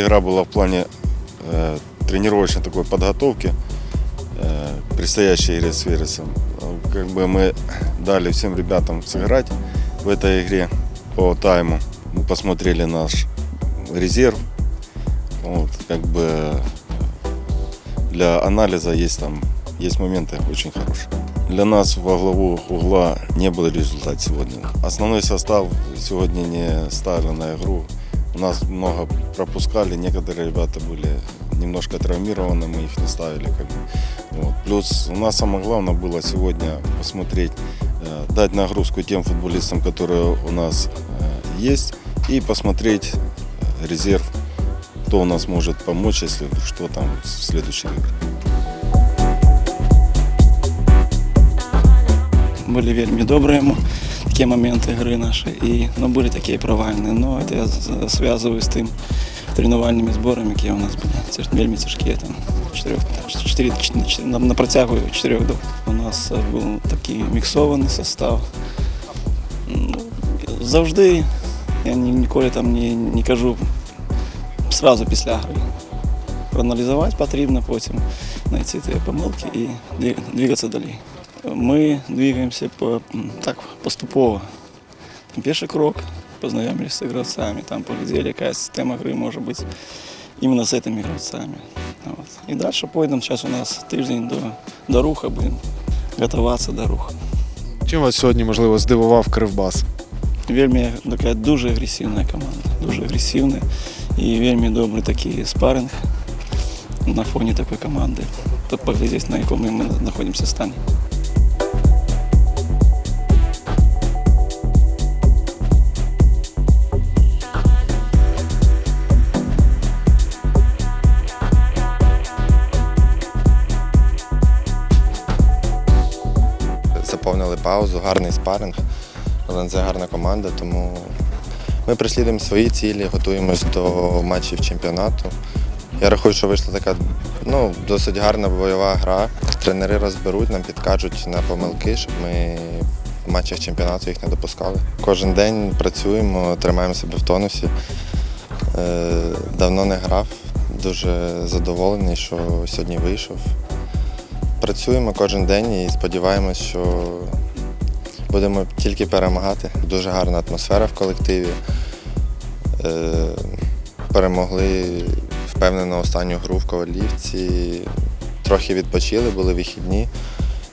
игра была в плане э, тренировочной такой подготовки э, предстоящей игре с Вересом. Как бы мы дали всем ребятам сыграть в этой игре по тайму. Мы посмотрели наш резерв. Вот, как бы для анализа есть там есть моменты очень хорошие. Для нас во главу угла не был результат сегодня. Основной состав сегодня не ставили на игру. У нас много пропускали, некоторые ребята были немножко травмированы, мы их не ставили. Как бы. вот. Плюс у нас самое главное было сегодня посмотреть, э, дать нагрузку тем футболистам, которые у нас э, есть, и посмотреть э, резерв, кто у нас может помочь, если что там в следующей игре. Были вельми добрые такі моменти гри наші, і ну, були такі провальні. Ну, це я зв'язую з тим тренувальними зборами, які у нас були. Це ж вельми тяжкі. Там, чотирьох, чотири, чотири- на, на протягу чотирьох доб. У нас е, був такий міксований состав. Ну, завжди я ні, ніколи там не, не кажу зразу після гри. Проаналізувати потрібно, потім знайти ті помилки і двигатися далі. Ми двигаємося по, так, поступово. Там перший крок, познайомились з гравцями, там поглядели, яка система гри може бути іменно з цими гравцями. От. І далі пойдемо. Зараз у нас тиждень до, до руха, будемо готуватися до руха. Чим вас сьогодні, можливо, здивував Кривбас? Вельми така дуже агресивна команда, дуже агресивна і вельми добрий такий спаринг на фоні такої команди. Поглядіть, на якому ми знаходимося стані. Заповнили паузу, гарний спаринг. ЛНЗ гарна команда, тому ми переслідуємо свої цілі, готуємось до матчів чемпіонату. Я рахую, що вийшла така ну, досить гарна бойова гра. Тренери розберуть, нам підкажуть на помилки, щоб ми в матчах чемпіонату їх не допускали. Кожен день працюємо, тримаємо себе в тонусі. Е, Давно не грав, дуже задоволений, що сьогодні вийшов. Працюємо кожен день і сподіваємось, що будемо тільки перемагати. Дуже гарна атмосфера в колективі. Е, Перемогли впевнено останню гру в Ковалівці. Трохи відпочили, були вихідні.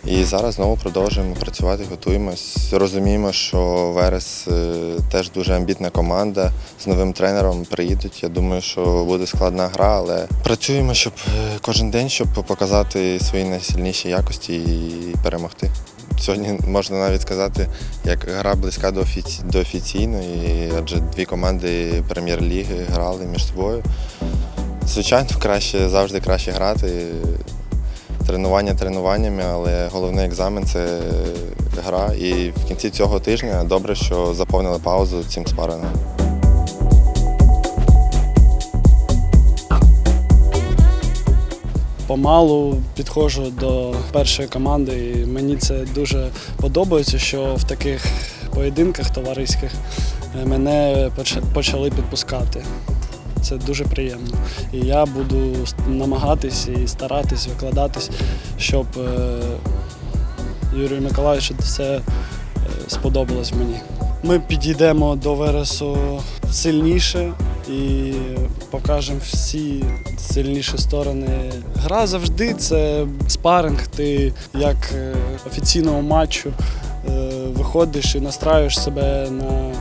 І зараз знову продовжуємо працювати, готуємось. Розуміємо, що Верес е, теж дуже амбітна команда. З новим тренером приїдуть. Я думаю, що буде складна гра, але працюємо, щоб е, кожен день, щоб показати свої найсильніші якості і перемогти. Сьогодні можна навіть сказати, як гра близька до, офіці... до офіційної, адже дві команди прем'єр-ліги грали між собою. Звичайно, краще завжди краще грати. Тренування тренуваннями, але головний екзамен це гра. І в кінці цього тижня добре, що заповнили паузу цим спарингом. помалу підходжу до першої команди, і мені це дуже подобається, що в таких поєдинках товариських е, мене почали підпускати. Це дуже приємно. І я буду намагатись і старатись викладатись, щоб е, Юрію Миколаївичу це е, сподобалось мені. Ми підійдемо до Вересу сильніше і покажемо всі сильніші сторони. Гра завжди це спаринг. Ти як е, офіційного матчу виходиш і настраюєш себе на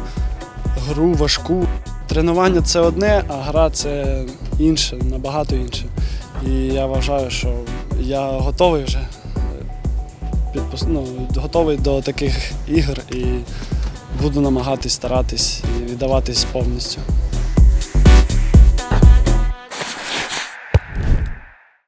гру важку. Тренування це одне, а гра це інше, набагато інше. І я вважаю, що я готовий вже. ну, готовий до таких ігор і буду намагатись старатись і віддаватись повністю.